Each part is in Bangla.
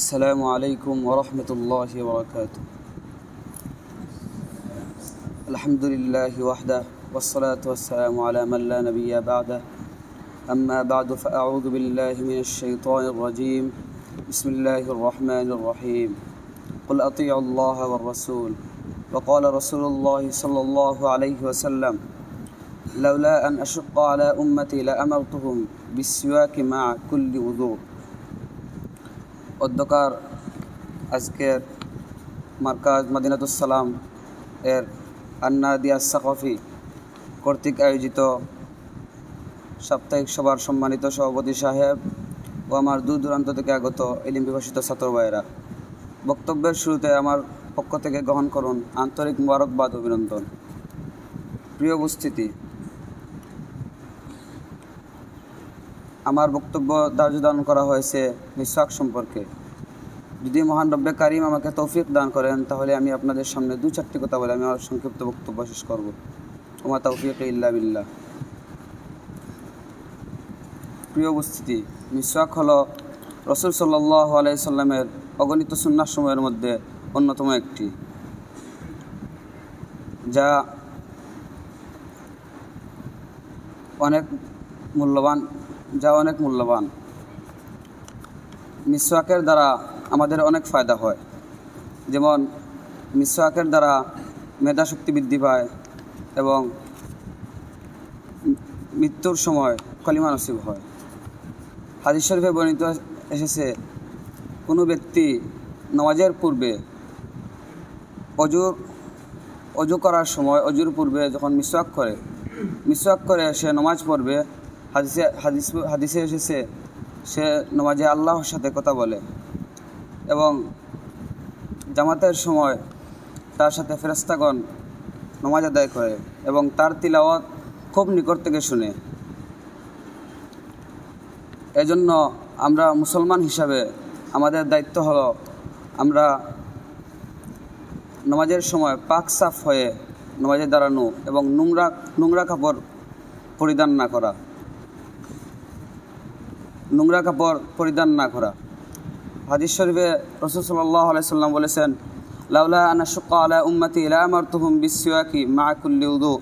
السلام عليكم ورحمة الله وبركاته. الحمد لله وحده والصلاة والسلام على من لا نبي بعده. أما بعد فأعوذ بالله من الشيطان الرجيم. بسم الله الرحمن الرحيم. قل أطيعوا الله والرسول. وقال رسول الله صلى الله عليه وسلم لولا أن أشق على أمتي لأمرتهم بالسواك مع كل وضوء. অধ্যকার আজকের মার্কাজ মাদিনাতুসালাম এর আন্না দিয়া সাকফি কর্তৃক আয়োজিত সাপ্তাহিক সভার সম্মানিত সভাপতি সাহেব ও আমার দূর দূরান্ত থেকে আগত এলিম বিভাষিত ছাত্র ভাইয়েরা, বক্তব্যের শুরুতে আমার পক্ষ থেকে গ্রহণ করুন আন্তরিক মোবারকবাদ অভিনন্দন। প্রিয় উপস্থিতি আমার বক্তব্য ধার্য দান করা হয়েছে মিসাক সম্পর্কে। যদি মহান রব্বে কারিম আমাকে তৌফিক দান করেন, তাহলে আমি আপনাদের সামনে দু চারটি কথা বলে আমি আমার সংক্ষিপ্ত বক্তব্য শেষ করব। ওমা তৌফিক ইল্লা বিল্লাহ। প্রিয় উপস্থিতি মিসাক হলো রসুল সাল্লাহ আলাইসাল্লামের অগণিত সুন্নার সময়ের মধ্যে অন্যতম একটি। যা অনেক মূল্যবান যা অনেক মূল্যবান। মিসওয়াকের দ্বারা আমাদের অনেক ফায়দা হয়। যেমন, মিসওয়াকের দ্বারা মেধাশক্তি বৃদ্ধি পায় এবং মৃত্যুর সময় কলিমা নসিব হয়। হাদিস শরীফে বর্ণিত এসেছে, কোনো ব্যক্তি নামাজের পূর্বে অজু অজু করার সময়, অজুর পূর্বে যখন মিসওয়াক করে মিসওয়াক করে সে নমাজ পড়বে হাদিসে, হাদিস হাদিসে এসেছে, সে নমাজে আল্লাহর সাথে কথা বলে এবং জামাতের সময় তার সাথে ফেরস্তাগণ নমাজ আদায় করে এবং তার তিলাওয়াত খুব নিকট থেকে শুনে। এজন্য আমরা মুসলমান হিসাবে আমাদের দায়িত্ব হলো আমরা নমাজের সময় পাক সাফ হয়ে নমাজে দাঁড়ানো এবং নোংরা নোংরা কাপড় পরিধান না করা। নোংরা কাপড় পরিধান না করা। হাদিস শরীফে রসুল সাল্লাহ আলাইসাল্লাম বলেছেন, লাউলা আনা শুক্কা আলা উম্মতি ইলা আমার তুহুম বিশ্বাকি মা কুল্লি উদু।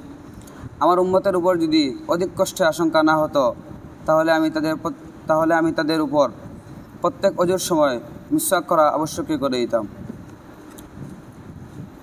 আমার উম্মতের উপর যদি অধিক কষ্টে আশঙ্কা না হতো, তাহলে আমি তাদের তাহলে আমি তাদের উপর প্রত্যেক অজুর সময় মিশ্বাক করা আবশ্যকীয় করে দিতাম।